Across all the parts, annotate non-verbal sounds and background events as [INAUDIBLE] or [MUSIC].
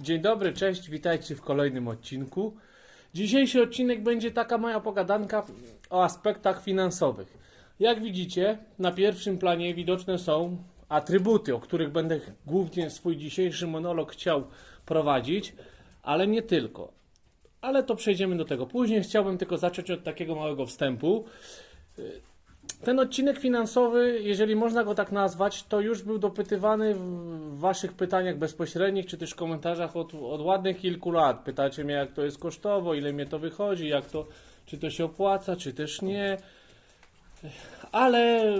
Dzień dobry, cześć, witajcie w kolejnym odcinku. Dzisiejszy odcinek będzie taka moja pogadanka o aspektach finansowych. Jak widzicie, na pierwszym planie widoczne są atrybuty, o których będę głównie swój dzisiejszy monolog chciał prowadzić, ale nie tylko. Ale to przejdziemy do tego później. Chciałbym tylko zacząć od takiego małego wstępu. Ten odcinek finansowy, jeżeli można go tak nazwać, to już był dopytywany w Waszych pytaniach bezpośrednich, czy też komentarzach od, od ładnych kilku lat. Pytacie mnie, jak to jest kosztowo, ile mnie to wychodzi, jak to, czy to się opłaca, czy też nie. Ale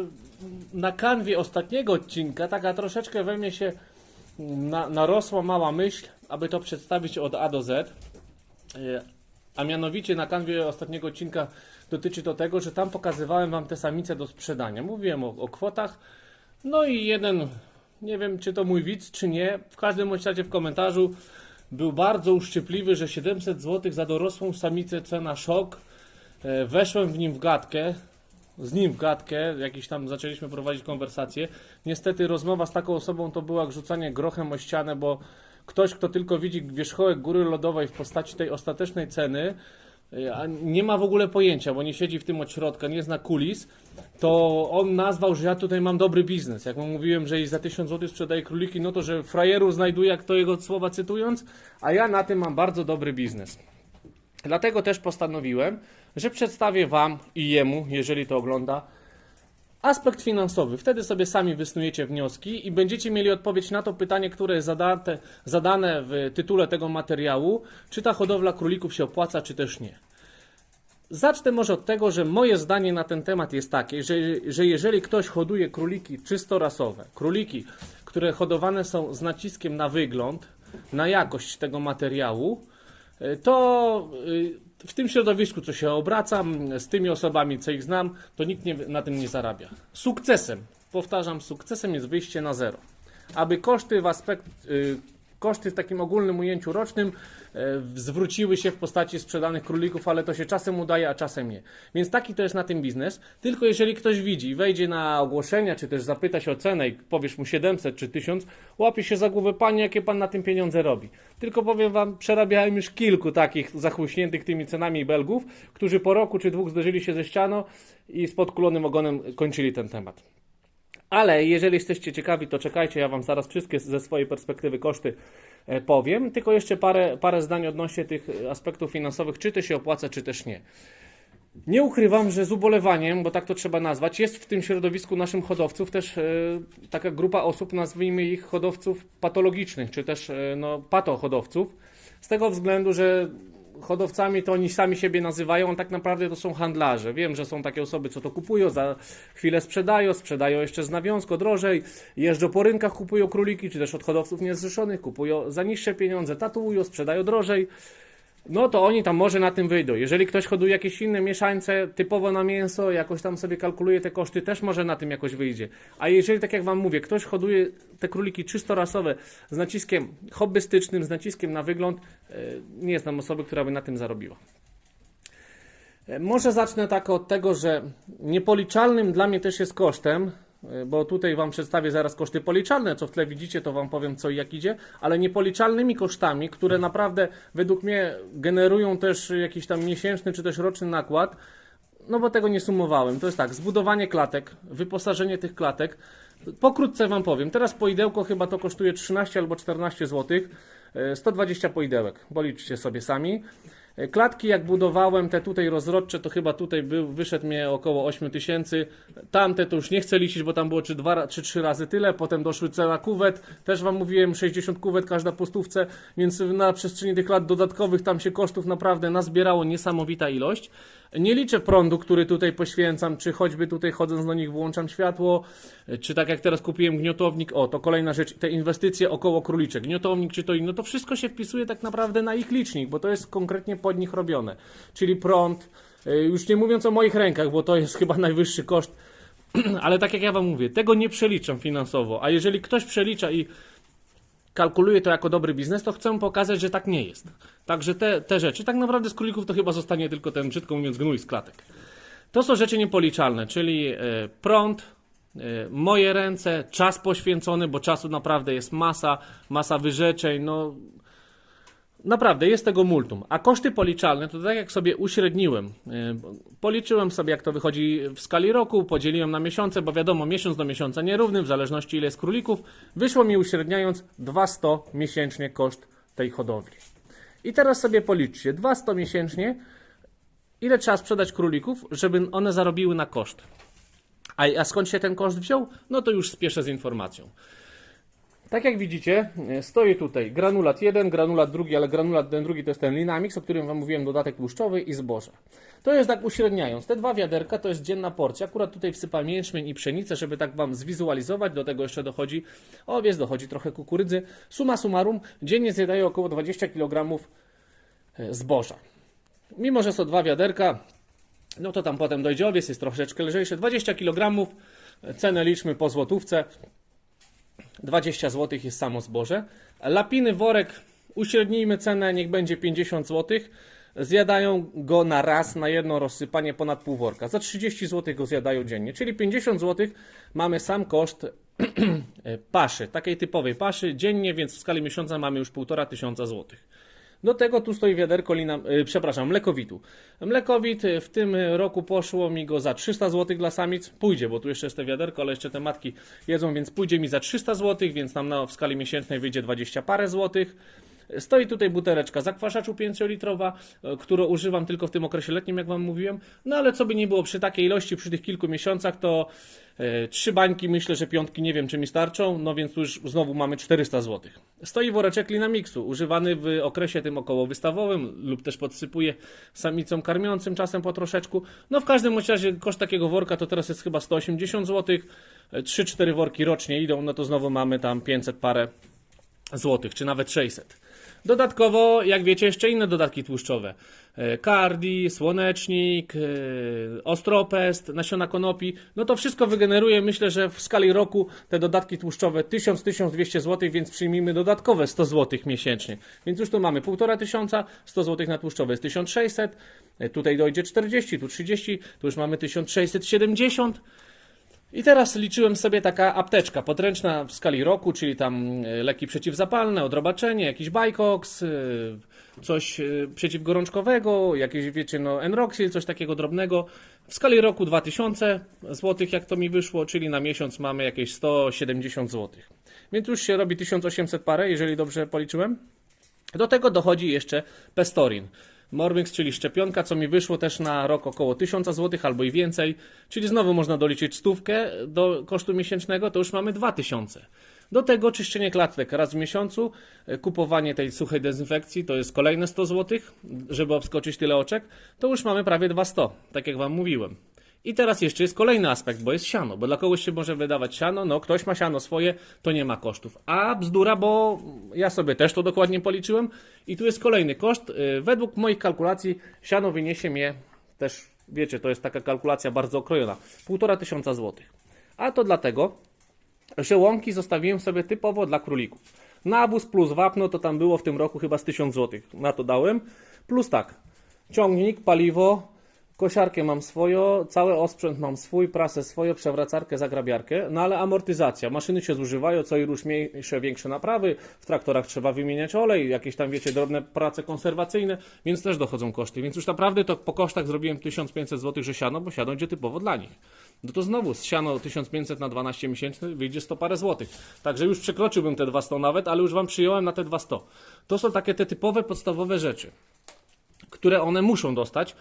na kanwie ostatniego odcinka taka troszeczkę we mnie się na, narosła mała myśl, aby to przedstawić od A do Z. A mianowicie na kanwie ostatniego odcinka dotyczy to tego, że tam pokazywałem Wam te samice do sprzedania. Mówiłem o, o kwotach. No i jeden, nie wiem czy to mój widz, czy nie, w każdym razie w komentarzu był bardzo uszczypliwy, że 700 zł za dorosłą samicę cena szok. E, Weszłem w nim w gadkę, z nim w gadkę, jakiś tam zaczęliśmy prowadzić konwersację. Niestety rozmowa z taką osobą to była jak rzucanie grochem o ścianę, bo ktoś, kto tylko widzi wierzchołek góry lodowej w postaci tej ostatecznej ceny, y, a nie ma w ogóle pojęcia, bo nie siedzi w tym od środka, nie zna kulis, to on nazwał, że ja tutaj mam dobry biznes. Jak mu mówiłem, że i za 1000 zł sprzedaję króliki, no to że frajeru znajduje, jak to jego słowa cytując, a ja na tym mam bardzo dobry biznes. Dlatego też postanowiłem, że przedstawię Wam i jemu, jeżeli to ogląda, aspekt finansowy. Wtedy sobie sami wysnujecie wnioski i będziecie mieli odpowiedź na to pytanie, które jest zadane, zadane w tytule tego materiału, czy ta hodowla królików się opłaca, czy też nie. Zacznę może od tego, że moje zdanie na ten temat jest takie, że, że jeżeli ktoś hoduje króliki czysto rasowe, króliki, które hodowane są z naciskiem na wygląd, na jakość tego materiału, y, to y, w tym środowisku, co się obracam, z tymi osobami, co ich znam, to nikt nie, na tym nie zarabia. Sukcesem, powtarzam, sukcesem jest wyjście na zero. Aby koszty w aspekt, y, koszty w takim ogólnym ujęciu rocznym y, zwróciły się w postaci sprzedanych królików, ale to się czasem udaje, a czasem nie. Więc taki to jest na tym biznes. Tylko jeżeli ktoś widzi, wejdzie na ogłoszenia, czy też zapyta się o cenę i powiesz mu 700 czy 1000, łapie się za głowę, panie, jakie pan na tym pieniądze robi. Tylko powiem wam, przerabiałem już kilku takich zachłyśniętych tymi cenami Belgów, którzy po roku czy dwóch zderzyli się ze ścianą i z podkulonym ogonem kończyli ten temat. Ale jeżeli jesteście ciekawi, to czekajcie, ja Wam zaraz wszystkie ze swojej perspektywy koszty e, powiem. Tylko jeszcze parę, parę zdań odnośnie tych e, aspektów finansowych, czy to się opłaca, czy też nie. Nie ukrywam, że z ubolewaniem, bo tak to trzeba nazwać, jest w tym środowisku naszym hodowców też e, taka grupa osób, nazwijmy ich hodowców patologicznych, czy też no, patohodowców. Z tego względu, że hodowcami to oni sami siebie nazywają, a tak naprawdę to są handlarze. Wiem, że są takie osoby, co to kupują, za chwilę sprzedają, sprzedają jeszcze z nawiązko drożej, jeżdżą po rynkach, kupują króliki, czy też od hodowców niezrzeszonych, kupują za niższe pieniądze, tatuują, sprzedają drożej. No to oni tam może na tym wyjdą. Jeżeli ktoś hoduje jakieś inne mieszańce typowo na mięso, jakoś tam sobie kalkuluje te koszty, też może na tym jakoś wyjdzie. A jeżeli, tak jak Wam mówię, ktoś hoduje te króliki czysto rasowe z naciskiem hobbystycznym, z naciskiem na wygląd, e, nie znam osoby, która by na tym zarobiła. E, Może zacznę tak od tego, że niepoliczalnym dla mnie też jest kosztem, bo tutaj Wam przedstawię zaraz koszty policzalne, co w tle widzicie, to Wam powiem co i jak idzie, ale niepoliczalnymi kosztami, które naprawdę według mnie generują też jakiś tam miesięczny czy też roczny nakład, no bo tego nie sumowałem. To jest tak, zbudowanie klatek, wyposażenie tych klatek. Pokrótce Wam powiem, teraz poidełko chyba to kosztuje 13 albo 14 zł, 120 poidełek, policzcie sobie sami. Klatki jak budowałem, te tutaj rozrodcze, to chyba tutaj był, wyszedł mnie około 8 tysięcy. Tamte to już nie chcę liczyć, bo tam było czy 2 czy 3 razy tyle. Potem doszły cena kuwet, też Wam mówiłem 60 kuwet każda po stówce, więc na przestrzeni tych lat dodatkowych tam się kosztów naprawdę nazbierało niesamowita ilość. Nie liczę prądu, który tutaj poświęcam, czy choćby tutaj chodząc do nich włączam światło, czy tak jak teraz kupiłem gniotownik, o to kolejna rzecz, te inwestycje około króliczek, gniotownik czy to inne, to wszystko się wpisuje tak naprawdę na ich licznik, bo to jest konkretnie pod nich robione, czyli prąd, y, już nie mówiąc o moich rękach, bo to jest chyba najwyższy koszt, [CLEARS THROAT] ale tak jak ja Wam mówię, tego nie przeliczam finansowo, a jeżeli ktoś przelicza i kalkuluje to jako dobry biznes, to chcę pokazać, że tak nie jest. Także te, te rzeczy, tak naprawdę z królików to chyba zostanie tylko ten, brzydko mówiąc, gnój z klatek. To są rzeczy niepoliczalne, czyli e, prąd, e, moje ręce, czas poświęcony, bo czasu naprawdę jest masa, masa wyrzeczeń, no Naprawdę, jest tego multum. A koszty policzalne, to tak jak sobie uśredniłem, y, policzyłem sobie jak to wychodzi w skali roku, podzieliłem na miesiące, bo wiadomo, miesiąc do miesiąca nierówny, w zależności ile jest królików, wyszło mi uśredniając 200 miesięcznie koszt tej hodowli. I teraz sobie policzcie, 200 miesięcznie, ile trzeba sprzedać królików, żeby one zarobiły na koszt. A, a skąd się ten koszt wziął? No to już spieszę z informacją. Tak jak widzicie, e, stoi tutaj granulat 1, granulat drugi, ale granulat ten drugi to jest ten Linamix, o którym Wam mówiłem, dodatek tłuszczowy i zboże. To jest tak uśredniając. Te dwa wiaderka to jest dzienna porcja. Akurat tutaj wsypam jęczmień i pszenicę, żeby tak Wam zwizualizować. Do tego jeszcze dochodzi owiec, dochodzi trochę kukurydzy. Suma summarum, dziennie zjadają około 20 kg e, zboża. Mimo, że są dwa wiaderka, no to tam potem dojdzie owiec, jest troszeczkę lżejszy. 20 kg, cenę liczmy po złotówce. 20 zł jest samo zboże. Lapiny worek, uśrednijmy cenę, niech będzie 50 zł. Zjadają go na raz, na jedno rozsypanie ponad pół worka. Za 30 zł go zjadają dziennie, czyli 50 zł mamy sam koszt [CLEARS THROAT] paszy, takiej typowej paszy dziennie, więc w skali miesiąca mamy już 1,5 tysiąca złotych. Do tego tu stoi wiaderko lina, y, przepraszam, mlekowitu. Mlekowit y, w tym roku poszło mi go za 300 zł dla samic. Pójdzie, bo tu jeszcze jest te wiaderko, ale jeszcze te matki jedzą, więc pójdzie mi za 300 zł, więc nam na, w skali miesięcznej wyjdzie 20 parę złotych. Stoi tutaj buteleczka zakwaszaczu 5-litrowa, y, którą używam tylko w tym okresie letnim, jak Wam mówiłem. No ale co by nie było przy takiej ilości, przy tych kilku miesiącach, to e, trzy bańki, myślę, że piątki nie wiem, czy mi starczą, no więc już znowu mamy 400 zł. Stoi woreczek Linamixu, używany w okresie tym okołowystawowym lub też podsypuje samicom karmiącym czasem po troszeczku. No w każdym razie koszt takiego worka to teraz jest chyba 180 zł. 3-4 worki rocznie idą, no to znowu mamy tam 500 parę złotych, czy nawet 600. Dodatkowo, jak wiecie, jeszcze inne dodatki tłuszczowe. E, Cardi, słonecznik, e, ostropest, nasiona konopi. No to wszystko wygeneruje, myślę, że w skali roku te dodatki tłuszczowe 1000-1200 zł, więc przyjmijmy dodatkowe 100 zł miesięcznie. Więc już tu mamy 1,5 tysiąca, 100 zł na tłuszczowe jest 1600, e, tutaj dojdzie 40, tu 30, tu już mamy 1670. I teraz liczyłem sobie taka apteczka podręczna w skali roku, czyli tam e, leki przeciwzapalne, odrobaczenie, jakiś Bajkox, e, coś e, przeciwgorączkowego, jakieś wiecie, no Enroxil, coś takiego drobnego. W skali roku 2000 zł, jak to mi wyszło, czyli na miesiąc mamy jakieś 170 zł. Więc już się robi 1800 parę, jeżeli dobrze policzyłem. Do tego dochodzi jeszcze Pestorin. Mormix, czyli szczepionka, co mi wyszło też na rok około 1000 zł albo i więcej, czyli znowu można doliczyć stówkę do kosztu miesięcznego, to już mamy 2000. Do tego czyszczenie klatek raz w miesiącu, e, kupowanie tej suchej dezynfekcji to jest kolejne 100 zł, żeby obskoczyć tyle oczek, to już mamy prawie 200, tak jak Wam mówiłem. I teraz jeszcze jest kolejny aspekt, bo jest siano, bo dla kogoś się może wydawać siano, no ktoś ma siano swoje, to nie ma kosztów. A bzdura, bo ja sobie też to dokładnie policzyłem i tu jest kolejny koszt. Y, Według moich kalkulacji siano wyniesie mnie też, wiecie, to jest taka kalkulacja bardzo okrojona, półtora tysiąca złotych. A to dlatego, że łąki zostawiłem sobie typowo dla królików. Nawóz plus wapno to tam było w tym roku chyba z 1000 złotych. Na to dałem. Plus tak, ciągnik, paliwo, Kosiarkę mam swoją, cały osprzęt mam swój, prasę swoją, przewracarkę, zagrabiarkę, no ale amortyzacja. Maszyny się zużywają, co i rusz mniejsze, większe naprawy. W traktorach trzeba wymieniać olej, jakieś tam, wiecie, drobne prace konserwacyjne, więc też dochodzą koszty. Więc już naprawdę to po kosztach zrobiłem 1500 zł, że siano, bo siano idzie typowo dla nich. No to znowu z siano 1500 na 12 miesięcy wyjdzie 100 parę złotych. Także już przekroczyłbym te 200 nawet, ale już Wam przyjąłem na te 200. To są takie te typowe, podstawowe rzeczy, które one muszą dostać.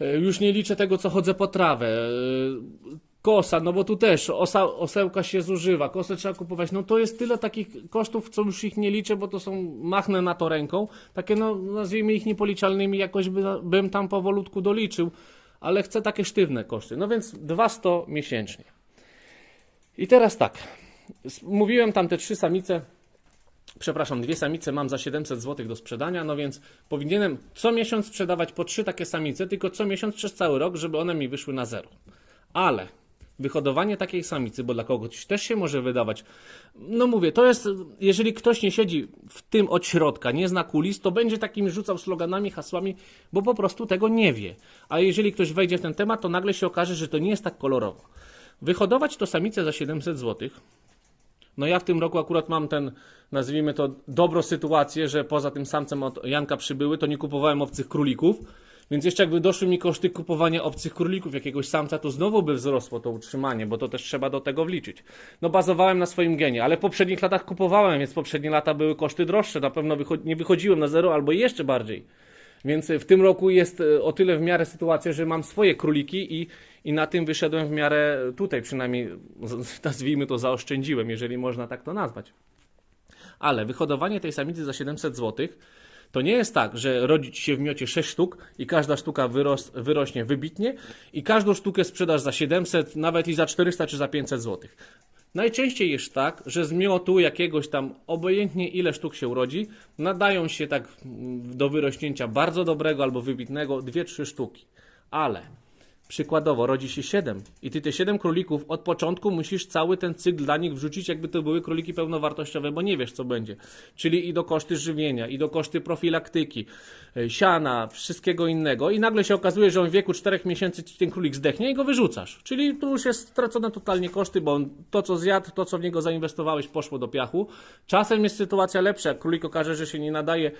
E, Już nie liczę tego, co chodzę po trawę. E, Kosa, no bo tu też osa, osełka się zużywa, kosę trzeba kupować. No to jest tyle takich kosztów, co już ich nie liczę, bo to są, machnę na to ręką. Takie, no nazwijmy ich niepoliczalnymi, jakoś by, bym tam powolutku doliczył, ale chcę takie sztywne koszty. No więc 200 miesięcznie. I teraz tak, mówiłem tam te trzy samice, przepraszam, dwie samice mam za 700 zł do sprzedania, no więc powinienem co miesiąc sprzedawać po trzy takie samice, tylko co miesiąc przez cały rok, żeby one mi wyszły na zero. Ale wyhodowanie takiej samicy, bo dla kogoś też się może wydawać, no mówię, to jest, jeżeli ktoś nie siedzi w tym od środka, nie zna kulis, to będzie takim rzucał sloganami, hasłami, bo po prostu tego nie wie. A jeżeli ktoś wejdzie w ten temat, to nagle się okaże, że to nie jest tak kolorowo. Wyhodować to samicę za 700 zł, No ja w tym roku akurat mam ten, nazwijmy to, dobro sytuację, że poza tym samcem od Janka przybyły, to nie kupowałem obcych królików. Więc jeszcze jakby doszły mi koszty kupowania obcych królików jakiegoś samca, to znowu by wzrosło to utrzymanie, bo to też trzeba do tego wliczyć. No bazowałem na swoim genie, ale w poprzednich latach kupowałem, więc poprzednie lata były koszty droższe, na pewno wycho- nie wychodziłem na zero albo jeszcze bardziej. Więc w tym roku jest e, o tyle w miarę sytuacja, że mam swoje króliki i, i na tym wyszedłem w miarę tutaj przynajmniej, nazwijmy to zaoszczędziłem, jeżeli można tak to nazwać. Ale wyhodowanie tej samicy za 700 zł to nie jest tak, że rodzi ci się w miocie 6 sztuk i każda sztuka wyros, wyrośnie wybitnie i każdą sztukę sprzedasz za 700, nawet i za 400 czy za 500 zł. Najczęściej jest tak, że z miotu jakiegoś tam, obojętnie ile sztuk się urodzi, nadają się tak do wyrośnięcia bardzo dobrego albo wybitnego 2-3 sztuki. Ale Przykładowo, rodzi się 7 i ty te 7 królików od początku musisz cały ten cykl dla nich wrzucić, jakby to były króliki pełnowartościowe, bo nie wiesz co będzie. Czyli i do koszty żywienia, i do koszty profilaktyki, e, siana, wszystkiego innego. I nagle się okazuje, że on w wieku 4 miesięcy ten królik zdechnie i go wyrzucasz. Czyli tu już jest stracone totalnie koszty, bo on, to co zjadł, to co w niego zainwestowałeś poszło do piachu. Czasem jest sytuacja lepsza, jak królik okaże, że się nie nadaje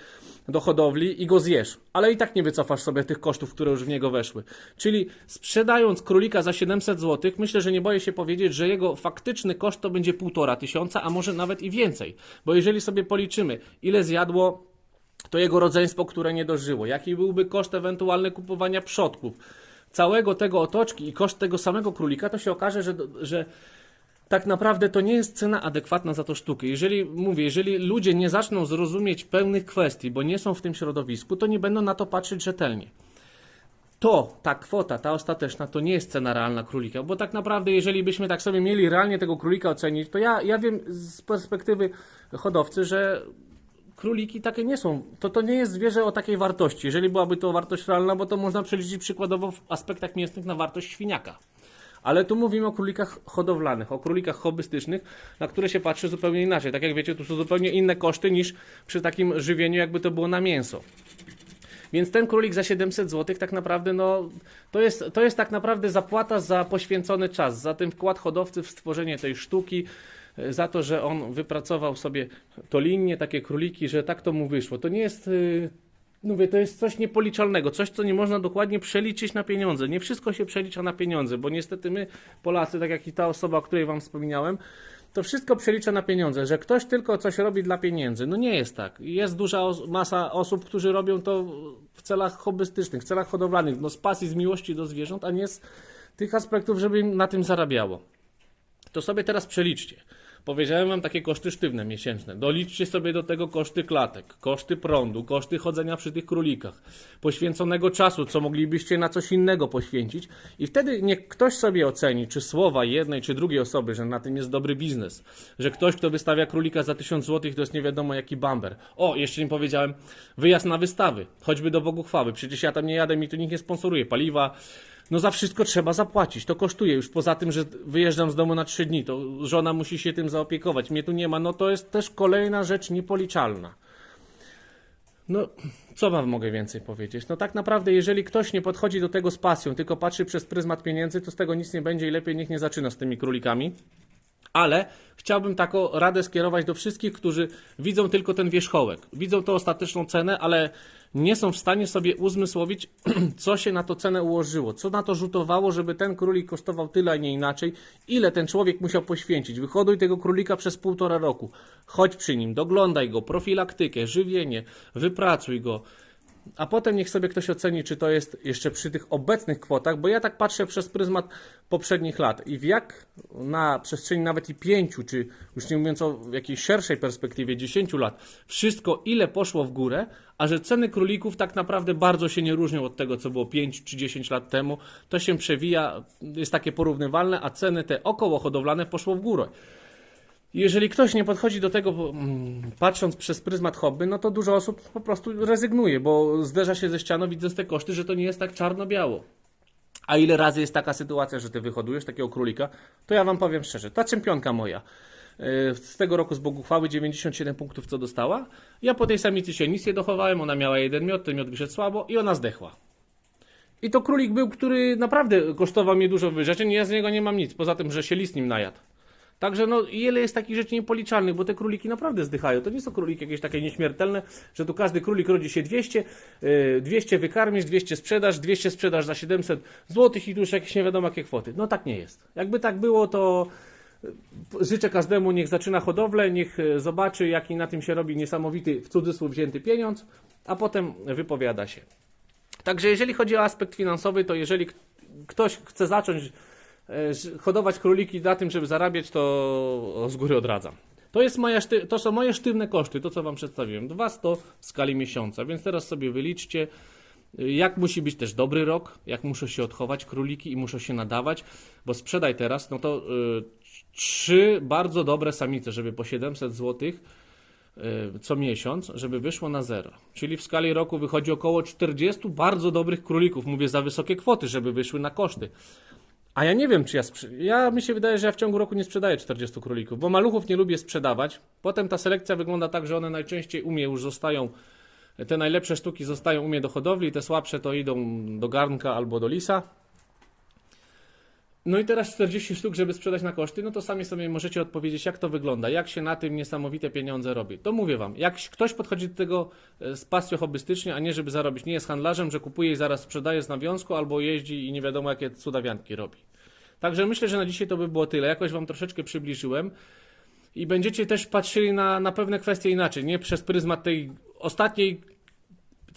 do hodowli i go zjesz, ale i tak nie wycofasz sobie tych kosztów, które już w niego weszły. Czyli sprzedając królika za 700 zł, myślę, że nie boję się powiedzieć, że jego faktyczny koszt to będzie półtora tysiąca, a może nawet i więcej. Bo jeżeli sobie policzymy, ile zjadło to jego rodzeństwo, które nie dożyło, jaki byłby koszt ewentualny kupowania przodków, całego tego otoczki i koszt tego samego królika, to się okaże, że, że tak naprawdę to nie jest cena adekwatna za tą sztukę. Jeżeli, mówię, jeżeli ludzie nie zaczną zrozumieć pełnych kwestii, bo nie są w tym środowisku, to nie będą na to patrzeć rzetelnie. To, ta kwota, ta ostateczna, to nie jest cena realna królika, bo tak naprawdę, jeżeli byśmy tak sobie mieli realnie tego królika ocenić, to ja, ja wiem z perspektywy hodowcy, że króliki takie nie są. To, to nie jest zwierzę o takiej wartości. Jeżeli byłaby to wartość realna, bo to można przeliczyć przykładowo w aspektach mięsnych na wartość świniaka. Ale tu mówimy o królikach hodowlanych, o królikach hobbystycznych, na które się patrzy zupełnie inaczej. Tak jak wiecie, tu są zupełnie inne koszty niż przy takim żywieniu, jakby to było na mięso. Więc ten królik za 700 zł tak naprawdę, no, to jest, to jest tak naprawdę zapłata za poświęcony czas, za ten wkład hodowcy w stworzenie tej sztuki, e, za to, że on wypracował sobie to linie, takie króliki, że tak to mu wyszło. To nie jest, yy, mówię, to jest coś niepoliczalnego, coś, co nie można dokładnie przeliczyć na pieniądze. Nie wszystko się przelicza na pieniądze, bo niestety my, Polacy, tak jak i ta osoba, o której Wam wspominałem, to wszystko przelicza na pieniądze, że ktoś tylko coś robi dla pieniędzy. No nie jest tak. Jest duża os- masa osób, którzy robią to w celach hobbystycznych, w celach hodowlanych, no z pasji, z miłości do zwierząt, a nie z tych aspektów, żeby im na tym zarabiało. To sobie teraz przeliczcie. Powiedziałem wam takie koszty sztywne miesięczne. Doliczcie sobie do tego koszty klatek, koszty prądu, koszty chodzenia przy tych królikach, poświęconego czasu, co moglibyście na coś innego poświęcić. I wtedy niech ktoś sobie oceni, czy słowa jednej czy drugiej osoby, że na tym jest dobry biznes, że ktoś, kto wystawia królika za 1000 zł, to jest nie wiadomo jaki bamber. O, jeszcze nie powiedziałem, wyjazd na wystawy, choćby do Bogu chwały. Przecież ja tam nie jadę, mi tu nikt nie sponsoruje paliwa, no za wszystko trzeba zapłacić. To kosztuje już poza tym, że wyjeżdżam z domu na trzy dni, to żona musi się tym zaopiekować. Mnie tu nie ma, no to jest też kolejna rzecz niepoliczalna. No, co wam mogę więcej powiedzieć? No tak naprawdę, jeżeli ktoś nie podchodzi do tego z pasją, tylko patrzy przez pryzmat pieniędzy, to z tego nic nie będzie i lepiej niech nie zaczyna z tymi królikami. Ale chciałbym taką radę skierować do wszystkich, którzy widzą tylko ten wierzchołek. Widzą tą ostateczną cenę, ale nie są w stanie sobie uzmysłowić, [CLEARS THROAT] co się na to cenę ułożyło, co na to rzutowało, żeby ten królik kosztował tyle, a nie inaczej, ile ten człowiek musiał poświęcić. Wyhoduj tego królika przez półtora roku, chodź przy nim, doglądaj go, profilaktykę, żywienie, wypracuj go. A potem niech sobie ktoś oceni, czy to jest jeszcze przy tych obecnych kwotach, bo ja tak patrzę przez pryzmat poprzednich lat i w jak na przestrzeni nawet i pięciu, czy już nie mówiąc o jakiejś szerszej perspektywie, 10 lat, wszystko ile poszło w górę, a że ceny królików tak naprawdę bardzo się nie różnią od tego, co było 5 czy 10 lat temu, to się przewija, jest takie porównywalne, a ceny te około hodowlane poszło w górę. Jeżeli ktoś nie podchodzi do tego mm, patrząc przez pryzmat hobby, no to dużo osób po prostu rezygnuje, bo zderza się ze ścianą widząc te koszty, że to nie jest tak czarno-biało. A ile razy jest taka sytuacja, że ty wyhodujesz takiego królika, to ja wam powiem szczerze, ta czempionka moja yy, z tego roku z Bogu chwały 97 punktów co dostała, ja po tej samicy się nic nie dochowałem, ona miała jeden miod, ten miod wyszedł słabo i ona zdechła. I to królik był, który naprawdę kosztował mnie dużo wyrzeczeń i ja z niego nie mam nic, poza tym, że się list nim najadł. Także no ile jest takich rzeczy niepoliczalnych, bo te króliki naprawdę zdychają. To nie są króliki jakieś takie nieśmiertelne, że tu każdy królik rodzi się 200, yy, 200 wykarmisz, 200 sprzedasz, 200 sprzedasz za 700 zł i tu już jakieś nie wiadomo jakie kwoty. No tak nie jest. Jakby tak było, to życzę każdemu, niech zaczyna hodowlę, niech e, zobaczy, jaki na tym się robi niesamowity, w cudzysłów wzięty pieniądz, a potem wypowiada się. Także jeżeli chodzi o aspekt finansowy, to jeżeli ktoś chce zacząć hodować króliki na tym, żeby zarabiać, to z góry odradzam. To, jest moja to są moje sztywne koszty, to co Wam przedstawiłem. 200 w skali miesiąca, więc teraz sobie wyliczcie, y, jak musi być też dobry rok, jak muszą się odchować króliki i muszą się nadawać, bo sprzedaj teraz, no to y, trzy bardzo dobre samice, żeby po 700 zł y, co miesiąc, żeby wyszło na zero. Czyli w skali roku wychodzi około 40 bardzo dobrych królików. Mówię za wysokie kwoty, żeby wyszły na koszty. A ja nie wiem, czy ja. Ja mi się wydaje, że ja w ciągu roku nie sprzedaję 40 królików, bo maluchów nie lubię sprzedawać. Potem ta selekcja wygląda tak, że one najczęściej u mnie już zostają. Te najlepsze sztuki zostają u mnie do hodowli, te słabsze to idą do garnka albo do lisa. No i teraz 40 sztuk, żeby sprzedać na koszty, no to sami sobie możecie odpowiedzieć, jak to wygląda, jak się na tym niesamowite pieniądze robi. To mówię Wam, jak ktoś podchodzi do tego e, z pasją hobbystycznie, a nie żeby zarobić, nie jest handlarzem, że kupuje i zaraz sprzedaje z nawiązku, albo jeździ i nie wiadomo jakie cudawianki robi. Także myślę, że na dzisiaj to by było tyle. Jakoś Wam troszeczkę przybliżyłem i będziecie też patrzyli na, na pewne kwestie inaczej, nie przez pryzmat tej ostatniej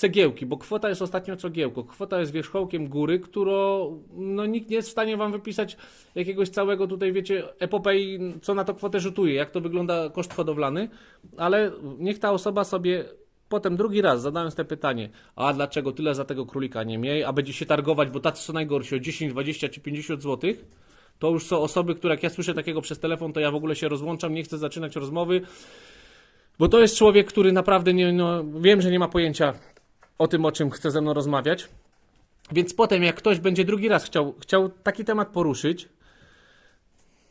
cegiełki, bo kwota jest ostatnio cegiełką. Kwota jest wierzchołkiem góry, którą no, nikt nie jest w stanie wam wypisać jakiegoś całego tutaj, wiecie, epopei, co na to kwotę rzutuje, jak to wygląda koszt hodowlany, ale niech ta osoba sobie potem drugi raz zadając te pytanie, a dlaczego tyle za tego królika nie mniej, a będzie się targować, bo tacy są najgorsi, o 10, 20 czy 50 zł, to już są osoby, które jak ja słyszę takiego przez telefon, to ja w ogóle się rozłączam, nie chcę zaczynać rozmowy, bo to jest człowiek, który naprawdę nie, no, wiem, że nie ma pojęcia o tym, o czym chce ze mną rozmawiać. Więc potem, jak ktoś będzie drugi raz chciał, chciał taki temat poruszyć,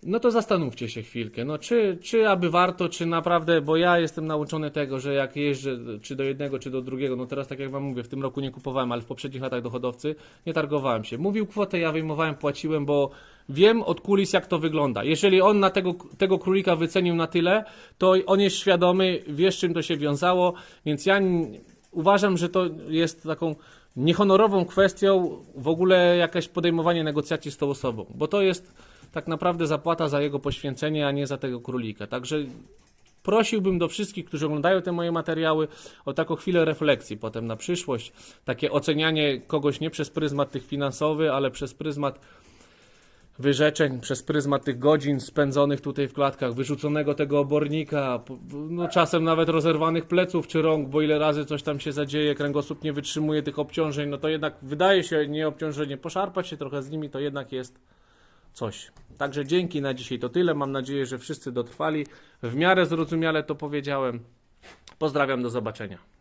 no to zastanówcie się chwilkę. No, czy, czy aby warto, czy naprawdę, bo ja jestem nauczony tego, że jak jeżdżę czy do jednego, czy do drugiego, no teraz tak jak Wam mówię, w tym roku nie kupowałem, ale w poprzednich latach do hodowcy nie targowałem się. Mówił kwotę, ja wyjmowałem, płaciłem, bo wiem od kulis, jak to wygląda. Jeżeli on na tego, tego królika wycenił na tyle, to on jest świadomy, wie z czym to się wiązało, więc ja uważam, że to jest taką niehonorową kwestią w ogóle jakieś podejmowanie negocjacji z tą osobą, bo to jest tak naprawdę zapłata za jego poświęcenie, a nie za tego królika. Także prosiłbym do wszystkich, którzy oglądają te moje materiały, o taką chwilę refleksji potem na przyszłość, takie ocenianie kogoś nie przez pryzmat tych finansowy, ale przez pryzmat wyrzeczeń, przez pryzmat tych godzin spędzonych tutaj w klatkach, wyrzuconego tego obornika, no czasem nawet rozerwanych pleców czy rąk, bo ile razy coś tam się zadzieje, kręgosłup nie wytrzymuje tych obciążeń, no to jednak wydaje się nie obciążenie, poszarpać się trochę z nimi, to jednak jest coś. Także dzięki na dzisiaj to tyle. Mam nadzieję, że wszyscy dotrwali. W miarę zrozumiale to powiedziałem. Pozdrawiam, do zobaczenia.